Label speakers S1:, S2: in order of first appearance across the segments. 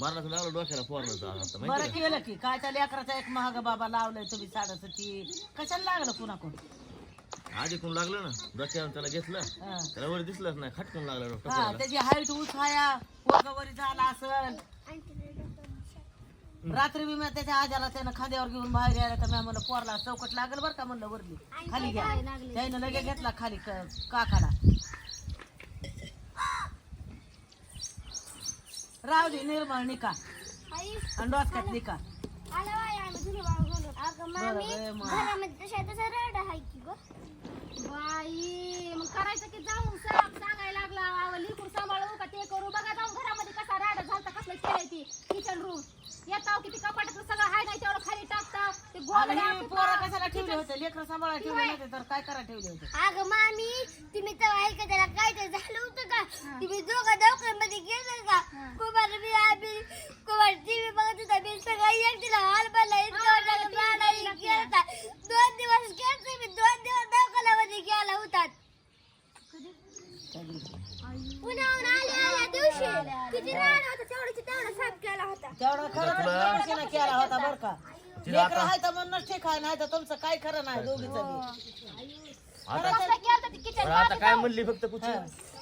S1: मारण्याचं लागलं डोक्याला आता
S2: बरं केलं की. काय त्या लेकराचा एक महाग बाबा लावलाय तुम्ही साडेसती. कशाला लागलं कुणाकडून?
S1: का आधी कोण लागलं ना? डोक्यावर त्याला घेतलं. त्याला वर दिसलंच नाही खटकून लागलं
S2: हा
S1: डॉक्टर
S2: त्याची हाईट उठाया पोरगावरी झाला असल. रात्री बी मी त्याच्या आजाला त्यानं खांद्यावर घेऊन बाहेर यायला तर मी म्हणलं पोरला चौकट लागेल बरं का म्हणलं वरली. खाली घ्या. त्यानं लगे घेतला खाली क- काकाला. दे निर्मळ निका आणि डोसक्यात निका.
S3: बाई मग करायचं की जाऊन साप सांगायला लागला. अहो, लिकूड सांभाळू का ते करू? बघा जाऊन घरामध्ये कसा राडा झालता कसलं केलंय ती. किचन रूम येताव किती कपाटातलं सगळं हाय नाही तेवढं खाली टाकताव ते गोल
S2: पोरं कशाला ठेवले होते? लेकर सांभाळायला ठेवले नव्हते तर काय करा ठेवले होते?
S4: अगं मामी तुम्ही तेव्हा ऐका त्याला काय ते झालं होतं का तुम्ही दोघं दवाखान्यामध्ये गेलं का कुमार मी आम्ही कुमार टीव्ही बघत होता मी सगळं एकटीला हॉल बनला गेलता दोन दिवस गेलते मी दोन दिवस दवाखान्यामध्ये गेला होता पुण्याहून आले आल्या दिवशी किती राड होता तेवढ्याची तेवढा साफ केला होता.
S2: तेवढा खरं लेकराशीनं केला होता बरं का. लेकर आहे तर म्हणूनच ठीक आहे नाही तर तुमचं काय खरं नाही दोघीचं बी.
S1: आता
S3: कसलं केलं ते किचन
S1: पण आता काय म्हणली फक्त पुढची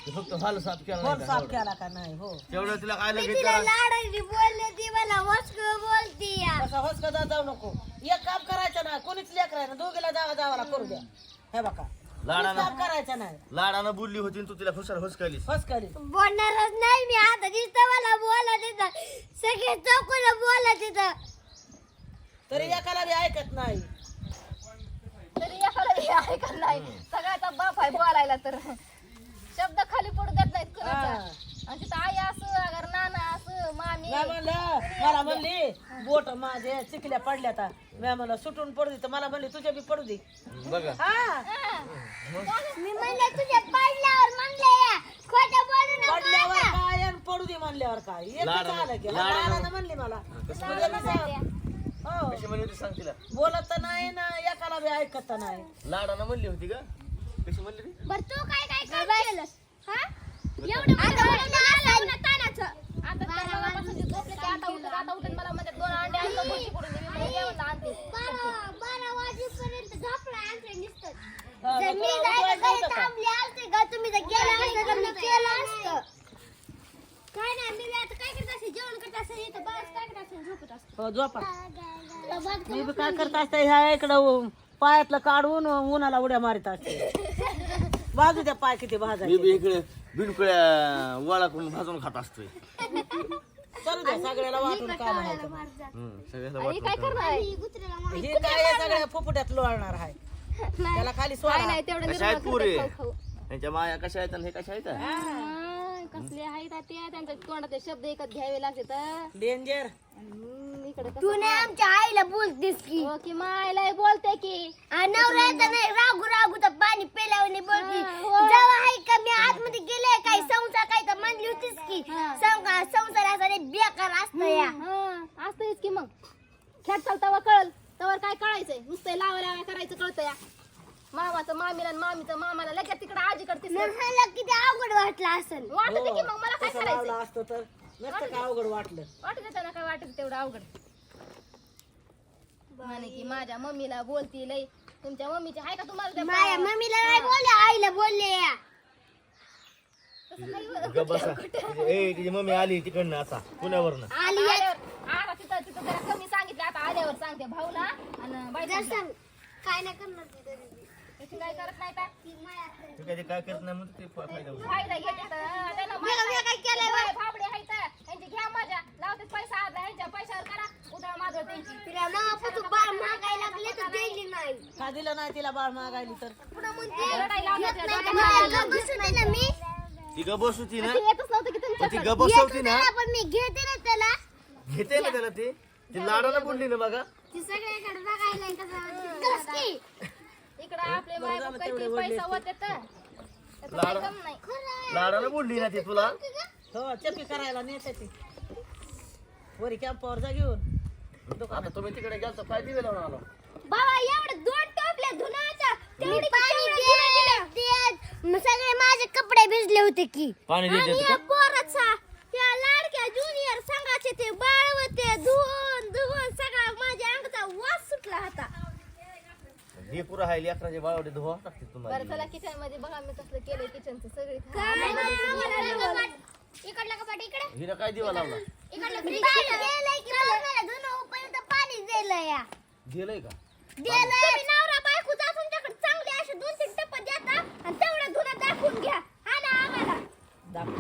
S1: ते फक्त हॉल साफ केला
S2: फोन
S1: नाही
S2: साफ
S1: का?
S2: केला का नाही हो.
S1: तेवढं तिला काय लगेच
S4: तिला
S1: करा
S4: लाडाची बोलले ती मला वस्क बोलती. या
S2: तसा होस का जाऊ नको. एक काम करायचं ना कोणीच लेकर आहे ना दोघीला जावा जावाला करू द्या. हे बघा.
S1: लाडानं
S2: करायचं नाही.
S1: लाडानं बोलली होती आणि तू तिला खुशाल हुसकाली
S2: होस करी
S4: बोलणारच नाही मी आता दिसतं मला बोला तिथं. सगळे चौकून बोला तिथं.
S2: तरी एकाला बी ऐकत नाही.
S3: तरी एखादा हे ऐकत नाही. सगळ्याचा बाप आहे बोलायला तर. शब्द खाली पडू देत नाहीत कुणाचा.
S2: हा.
S3: आणि तिथं आई असं अगर नाना असं मामी.
S2: मी म्हणलं मला म्हणली बोट माझे चिकल्या पडल्या आता. मी म्हणलं सुटून पडू दे तर मला म्हणली तुझ्या बी पडू दे.
S1: बघा.
S2: हा.
S4: मी म्हणले तुझ्या पडल्यावर म्हणले या. खोटं बोलू नका
S2: पडल्यावर काय आणि पडू दे म्हणल्यावर काय? आलं की
S1: लाडानं
S2: म्हणली मला. सांग. हो.
S1: कशी म्हणली होती सांग तिला.
S2: बोलत तर नाही ना एकाला बी ऐकत तर नाही.
S1: लाडानं म्हणली होती का? कशी म्हणली ती?
S4: बर तू काय काय काय केलंस? हा? एवढं तानाचं.
S3: आता झोपले ते आता उठत आता उठत मला म्हणतात दोन अंडे आणतो पडून जेवण आणते
S4: बारा बारा वाजेपर्यंत झोपला नुसतं
S2: हा,
S4: जर मी
S2: तुला
S4: जायचं
S2: उठवायचं
S4: घरी
S2: का?
S4: थांबले असते का तुम्ही जर गेला असतं तर मी केलं असतं काय नाही मी आता काय करत असेल जेवण करत असेल इथं बस काय करत असेल झोपत असते
S2: हो झोपा मी बी काय करत असते ह्या इकडं पायातलं काढून उन्हाला उड्या मारित असते बाजू द्या पाय किती
S1: मी
S2: भाजायचे
S1: बी इकडे बिनकुळ्या वाळा करून भाजून खात असतोय
S2: चालू द्या सगळ्याला वाटून काय म्हणायचं
S1: हम्म, सगळ्याला
S3: आणि
S1: वाटून
S3: काय
S1: खा.
S3: करणार? आहे?
S2: हे काय आहे सगळ्या फुफुट्यात लोळणार आहे? त्याला खाली
S3: काय
S2: सोडा.
S3: नाही तेवढं
S1: कशा आहेत
S3: निर्मळ
S1: पुरे?
S3: खाऊ खाऊ.
S1: त्यांच्या माया कशा आहेत आणि हे कशा आहेत?
S3: हा, कसले आहेत ते? त्यांच्या शब्द एकच घ्यावे लागते तर
S2: डेंजर
S3: इकडे
S4: तू नाही आमच्या आईला बोलतेस की.
S3: हो की मायला बोलते की.
S4: नवऱ्याचं नाही रागू रागू तर पाणी पेल्यावर बोलती.
S3: हा, हो.
S4: जेव्हा आहे का? मी आतमध्ये गेले काही संसार काही तर म्हणली होतीस की संसार संसार असा लय बेकार असतो या
S3: हा असतंच की मग खेळ चाल तवा कळल तवर काय कळायचंय नुसतं लावा लावा करायचं कळतं या मामाचं मामीला आणि मामीचं मामाला लगेच तिकडे आजीकडे
S4: ह्याला किती अवघड वाटलं असेल.
S3: वाटत की मग मला काय
S2: तसं
S3: करायचं?
S2: असतं तर नसतं का अवघड वाटलं?
S3: वाटत त्यांना काय वाटत तेवढं अवघड? म्हणे की माझ्या मम्मीला बोलती लय तुमच्या मम्मीची आहे का तुम्हाला त्या
S4: माझ्या मम्मीला नाही बोलले आईला बोलले. या
S3: तसं काही बरं.
S1: गप्प बसा. ए तिची मम्मी आली तिकडनं आता पुण्यावरनं.
S4: आली
S3: आता आल्यावर आता तिथं तिथं जरा कमी सांगितलं. आता आल्यावर सांगते भाऊला आणि बायकोला.
S4: दर्शन काय नाही करणार ती तरी.
S3: त्याची काय करत नाही का
S4: ती माया.
S1: तू काय ते काय करत नाही म्हणून ते फा- फायदा होतो
S3: फायदा घेते तर, हा, त्यांना
S4: मी काय- मी काय केलंय
S3: बाय, फाबडे आहेत त्यांची घ्या मजा. लावते पैसा आला ह्यांच्या पैशावर करा. उधळ माझं त्यांची.
S4: तिला मामापासून बाळ मागायला लागले तर द्यायली नाही.
S2: का दिलं नाही तिला बाळ मागायली तर?
S4: पुन्हा म्हणते
S3: रडायला
S4: घेत
S3: लागल्या,
S4: नाही का
S3: रडायला
S4: मला गप्प बसू दे ना मी.
S1: ती ग बसवती ना?
S3: येतच नव्हतं की
S1: पण ती
S3: तुमच्याकडे
S1: ग बसवती ना?
S4: येतो पण मी घेते ना त्याला.
S1: घेते ना त्याला ते? ती लाडानं बोलली ना बघा.
S4: ती सगळ्याकडे बघायला कसं
S3: इकडं आपले माय
S2: झालं
S3: काही
S2: तेवढे
S3: पैसा होते तर त्याचं काही कम नाही.
S1: लाडानं बोलली ना ती तुला?
S2: हो चपी करायला नेते ती. वरी कॅम्पावर जा घेऊन.
S1: आता तुम्ही तिकडे गेलतो काय दिवे लावून आलो?
S4: बाबा एवढं दोन टोपल्या तेवढी पाणी सगळे माझे कपडे भिजले होते की.
S1: पाणी देते हे पुरं आहे लेकराचे बाळवडे धुवा लागते
S3: बरं
S1: तुम्हाला
S3: चला किचनमध्ये बघा मी कसलं केलंय किचनचं सगळी
S4: इकडला कपाट इकडे?
S1: हिला काय दिवा लावला?
S4: इकडलं गेलंय की धुणं पाणी दिलं या.
S1: गेलंय का?
S4: दिलंय. तुम्ही नवरा बायकोचा तुमच्याकडे चांगले असे दोन तीन टप्पा देता आणि तेवढं धुणं दाखवून घ्या. हा ना आम्हाला?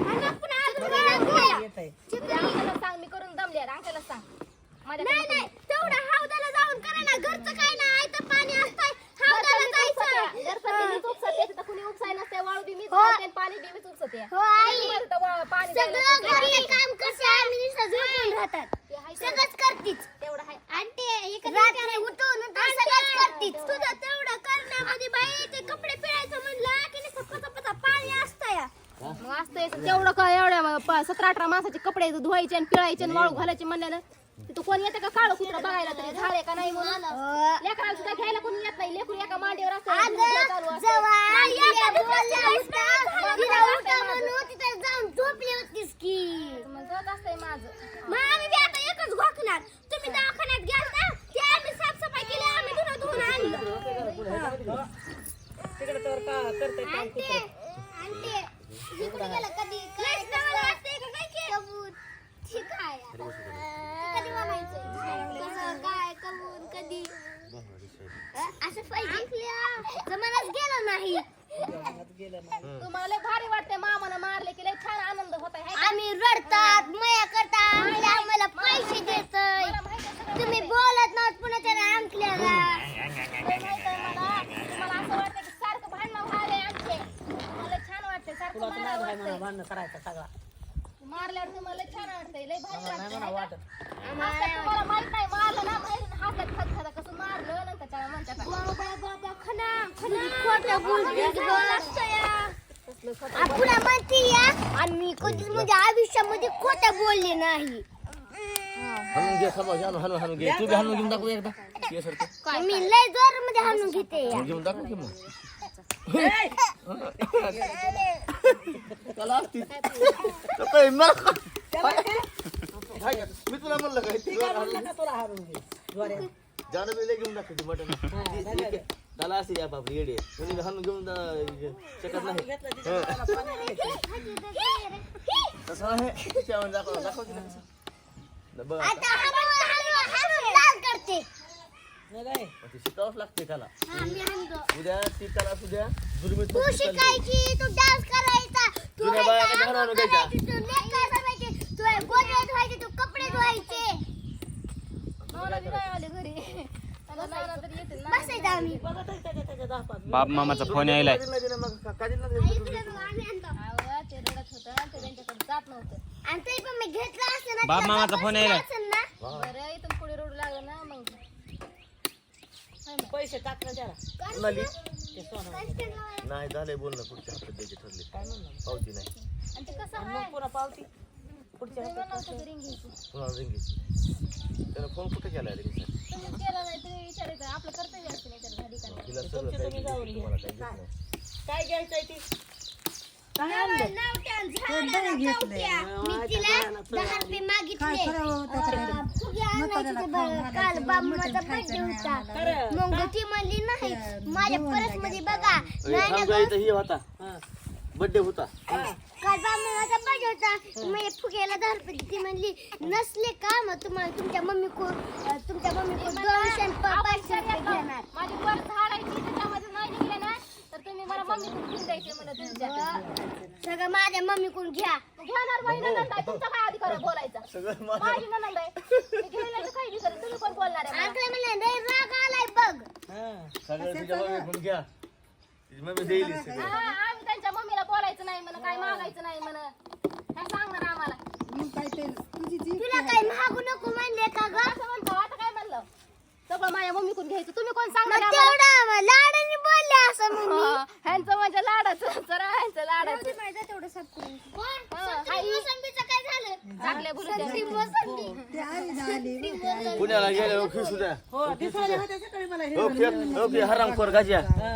S4: आणि अजून घ्या.
S3: अंकलला सांग मी करून दमले अंकलला सांग. माझ्या
S4: नाही नाही तेवढं हौदाला जाऊन करा ना. घरचं काय नाही आहे तर पाणी असतंय.
S3: कुणी उपसाय नसते वाळू बी मीच
S4: हो.
S3: घालते आणि पाणी बी मीच उपसते
S4: हो आई.
S3: बरं तर वा- पाणी द्यायला
S4: सगळं
S3: लागतं.
S4: घरी काम करते आम्ही नुसतं झोपून राहतात.
S3: ते हाय तेवढं.
S4: सगळंच करतीच.
S3: तेवढं हाय
S4: रात्री उठून तर सगळंच करतीच. तुझं तेवढं करण्यामध्ये बाई ते कपडे पिळायचं म्हणलं की नुसतं पाणी असतं या.
S3: मग असतंय तेवढं काय एवढ्या प- सतरा अठरा माणसाचे कपडे धुवायचे आणि पिळायचे आणि वाळू घालायचे म्हणल्यानं? तिथं कोण येतं का? काळं कुत्र बघायला तरी झाले का नाही म्हणून? लेकराला सुद्धा घ्यायला कोणी येत नाही. लेकरू एका मांडीवर असतं
S4: अगं,
S3: चालू असतं. मग जात असतंय माझं.
S4: मग आम्ही बी आता एकच घोकणार. तुम्ही दवाखान्यात गेल ना ते आम्ही साफसफाई केली आम्ही धुणं धुवून आणलं.
S2: तिकडे तर का करते काम
S4: आणते आणते इकडे गेलं कधी काय वाटतंय का काय की कबूल ठीक आहे आता. कधी म्हणायचं कसं काय कबूल कधी अं, असं पाहिजे. जमानाच गेला नाही.
S3: तुम्हाला भारी वाटते मामानं मारले की लय छान आनंद होत आहे
S4: आम्ही रडतात मया करतात आम्ही आम्हाला पैसे देतोय. तुम्ही बोलत नाहीत पुन्हा त्याला अंकल्याला?
S3: मला असं वाटतं की सारखं भांडणं व्हायलंय आमचे मला छान वाटतंय सारखं वाटतंय
S2: भांडणं करायचं सगळा
S3: मारल्यावर तुम्हाला छान वाटतंय लय भारी
S2: वाटत
S3: माहीत नाही मारलं ना हातात मारलं नंतर त्याला म्हणतात
S4: बाबा बाबा खना खना खोटं बोलते की बोल असतं या आपण म्हणते या आणि मी कधीच माझ्या आयुष्यामध्ये खोटं बोलले नाही.
S1: हाणून घे थांबा हाणून हाणून हाणून घे. तू बी हाणून घेऊन दाखव एकदा. ये सारखं.
S4: मी लय जोरमध्ये हाणून घेते. या
S1: घेऊन दाखव की मग. त्याला असती. तर काय मग? काय? मी तुला म्हणलं काय हाणून-
S2: तुला हारून घे?
S1: जाणं बिलं घेऊन दाखवते मटण त्याला असते या बाप येडे कोणी हाणून घेऊन जा- शकत नाही. तसं आहे तिच्यावर दाखव. बघ आता.
S4: आता लाल करते
S2: नाही काय?
S1: मग ते शिकावंच लागते त्याला
S4: हा, मी हाणतो.
S1: उद्या ती त्याला असू द्या जुलमीत
S4: तू
S1: चालली.
S4: शिकायची तू डान्स करायचा तू हे
S1: बाया
S4: काय
S1: कशा हाणून
S4: अंघोळ
S1: घ्यायच्या?
S4: करायची, तू तू धुवायचे तू कपडे धुवायचे
S5: बाप मामाचा फोन यायलाय
S1: कधी नाही दिलं मग का- कधी नाही दिलं?
S4: इकडे बघ, आम्ही आणतो.
S3: अहो, ते रडत होतं ते त्यांच्याकडे जात नव्हतं
S4: आणि तरी पण मी घेतला असतं ना
S5: बाप मामाचा फोन यायलाय.
S4: असेल ना
S3: बरं इथून पुढे रडू लागलं ना मग
S2: पैसे टाक ना त्याला.
S1: नाही झालंय बोलणं पुढच्या हप्त्यात द्यायचे ठरले पावती नाही
S3: आणि ते कसं
S2: आणि
S3: आहे
S2: मग पुन्हा पावती पुढच्या
S3: रिंग घ्यायची.
S1: फोन कुठे रिंगीचा
S3: केलं तुम्ही विचारायचं. आपलं कर्तव्य असते नाही
S1: तिला सगळं
S2: तुमची तुम्ही जाऊन घ्या.
S1: तुम्हाला
S2: काय? घ्यायचंय ती? काय आणलं?
S4: बाबाचा बर्थडे मग ती म्हणली नाही. माझ्या परसमध्ये बघा
S1: अरे, इथं हे होता. बर्थडे होता.
S4: काल बाबाचा बर्थडे होता. मी फुग्याला दहा रुपये ती म्हणली नसले का मग तुम्हाला तुमच्या मम्मी को तुमच्या मम्मी को दोनशे आणि प- पाचशे रुपये घेणार
S3: माझी वर झाडायची त्याच्यामध्ये नाही निघले ना तर तुम्ही मला मम्मी घेऊन द्यायचे म्हणा तुमच्या
S4: सगळं माझ्या मम्मी कोण घ्या
S3: घेणार माझी आहे तुमचा काय अधिकार आहे बोलायचा?
S1: सगळं माझं
S3: माझी ननंद आहे. मी घ्यायला तर काही नाही तुम्ही कोण बोलणार आहे मला?
S4: अंकल म्हणलं लय राग आलाय बघ.
S2: हा.
S1: सगळं तुझ्या मम्मी घ्या. तुझी मम्मी देईल सगळं.
S3: हा, आम्ही त्यांच्या मम्मीला बोलायचं नाही म्हण काय मागायचं नाही म्हण. काय सांगणार आम्हाला?
S4: तुला काही मागू नको म्हणले का ग?
S3: असं म्हणतो आता काय म्हणलं? सगळं माझ्या मम्मीकडून घ्यायचं. तुम्ही कोण
S4: मग
S3: सांगणार आम्हाला?
S4: तेवढं लाडाने बोलले असं मम्मी
S3: हा, ह्यांचं म्हणजे लाडाचं जरा ह्यांचं लाडाचं.
S4: तेवढं सब करून
S3: हा,
S4: संत्री मोसंबीचं काय झालं?
S3: चांगल्या बोलू
S4: संत्री मोसंबी.
S1: पुण्याला गेले ओके सुद्धा
S2: हो सकाळी मला हे
S1: ओके ओके हरामखोर गाज्या
S2: हा.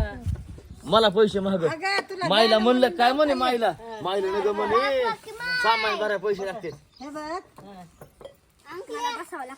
S1: मला पैसे महाग माईला म्हणलं काय म्हणे माईला माईला नग म्हणे. सामान भराय पैसे लागते
S2: हे बघ.
S4: अंकल बसावं लागतं.